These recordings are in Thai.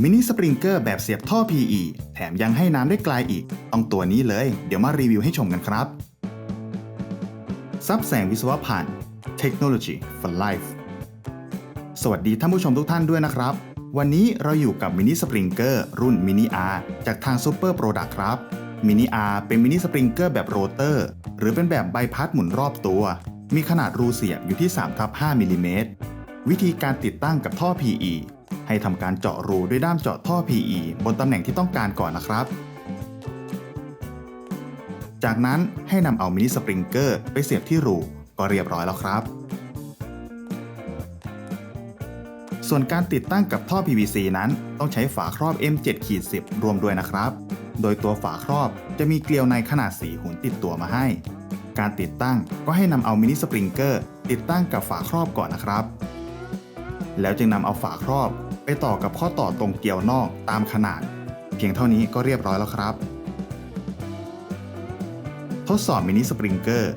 มินิสปริงเกอร์แบบเสียบท่อ PE แถมยังให้น้ำได้ไกลอีก ต้องตัวนี้เลย เดี๋ยวมารีวิวให้ชมกันครับ ซับแสงวิศวพันธ์ Technology for Life สวัสดีท่านผู้ชมทุกท่านด้วยนะครับ วันนี้เราอยู่กับมินิสปริงเกอร์รุ่นมินิ R จากทาง Super Product ครับมินิ R เป็นมินิสปริงเกอร์แบบโรเตอร์ หรือเป็นแบบใบพัดหมุนรอบตัว มีขนาดรูเสียบอยู่ที่3ทับ5มิลลิเมตรวิธีการติดตั้งกับท่อ PE ให้ทำการเจาะรูด้วยด้ามเจาะท่อ PE บนตำแหน่งที่ต้องการก่อนนะครับ จากนั้นให้นำเอามินิสปริงเกอร์ไปเสียบที่รูก็เรียบร้อยแล้วครับ ส่วนการติดตั้งกับท่อ PVC นั้นต้องใช้ฝาครอบ M7-10 รวมด้วยนะครับ โดยตัวฝาครอบจะมีเกลียวในขนาด4หุนติดตัวมาให้ การติดตั้งก็ให้นำเอามินิสปริงเกอร์ติดตั้งกับฝาครอบก่อนนะครับแล้วจึงนำเอาฝาครอบ ไปต่อกับข้อต่อตรงเกลียวนอกตามขนาด เพียงเท่านี้ก็เรียบร้อยแล้วครับ ทดสอบมินิสปริงเกอร์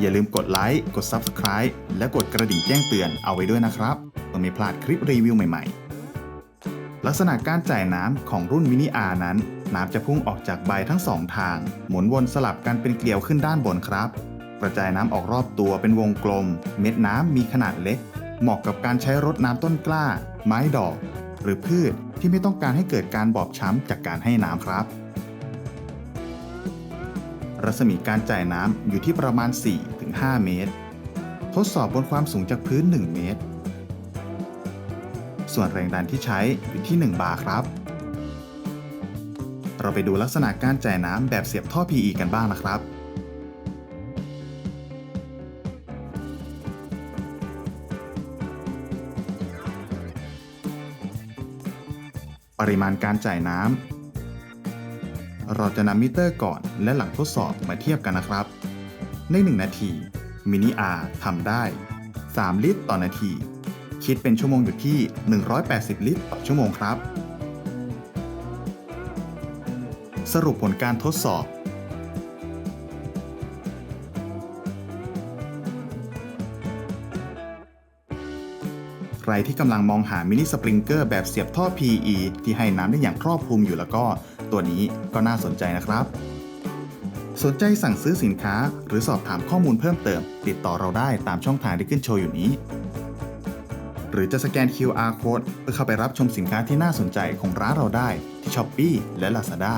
อย่าลืมกดไลค์ กด Subscribe และกดกระดิ่งแจ้งเตือนเอาไว้ด้วยนะครับเพื่อไม่พลาดคลิปรีวิวใหม่ๆ ลักษณะการจ่ายน้ำของรุ่นมินิ R นั้น น้ำจะพุ่งออกจากใบทั้งสองทาง หมุนวนสลับกันเป็นเกลียวขึ้นด้านบนครับ กระจายน้ำออกรอบตัวเป็นวงกลม เม็ดน้ำมีขนาดเล็ก เหมาะกับการใช้รดน้ำต้นกล้า ไม้ดอก หรือพืชที่ไม่ต้องการให้เกิดการบอบช้ำจากการให้น้ำครับ รัศมีการจ่ายน้ำอยู่ที่ประมาณ 4-5 เมตร ทดสอบบนความสูงจากพื้น 1 เมตร ส่วนแรงดันที่ใช้อยู่ที่ 1 บาร์ครับ เราไปดูลักษณะการจ่ายน้ำแบบเสียบท่อ PE กันบ้างนะครับ ปริมาณการจ่ายน้ำ เราจะนำมิเตอร์ก่อนและหลังทดสอบมาเทียบกันนะครับ ใน 1 นาทีมินิอาทำได้ 3 ลิตรต่อนาที คิดเป็นชั่วโมงอยู่ที่ 180 ลิตรต่อชั่วโมงครับ สรุปผลการทดสอบ ใครที่กำลังมองหามินิสปริงเกอร์แบบเสียบท่อ PE ที่ให้น้ำได้อย่างครอบคลุมอยู่แล้วก็ ตัวนี้ก็น่าสนใจนะครับ สนใจสั่งซื้อสินค้า หรือสอบถามข้อมูลเพิ่มเติม ติดต่อเราได้ตามช่องทางที่ขึ้นโชว์อยู่นี้ หรือจะสแกน QR code เพื่อเข้าไปรับชมสินค้าที่น่าสนใจของร้านเราได้ที่ Shopee และ Lazada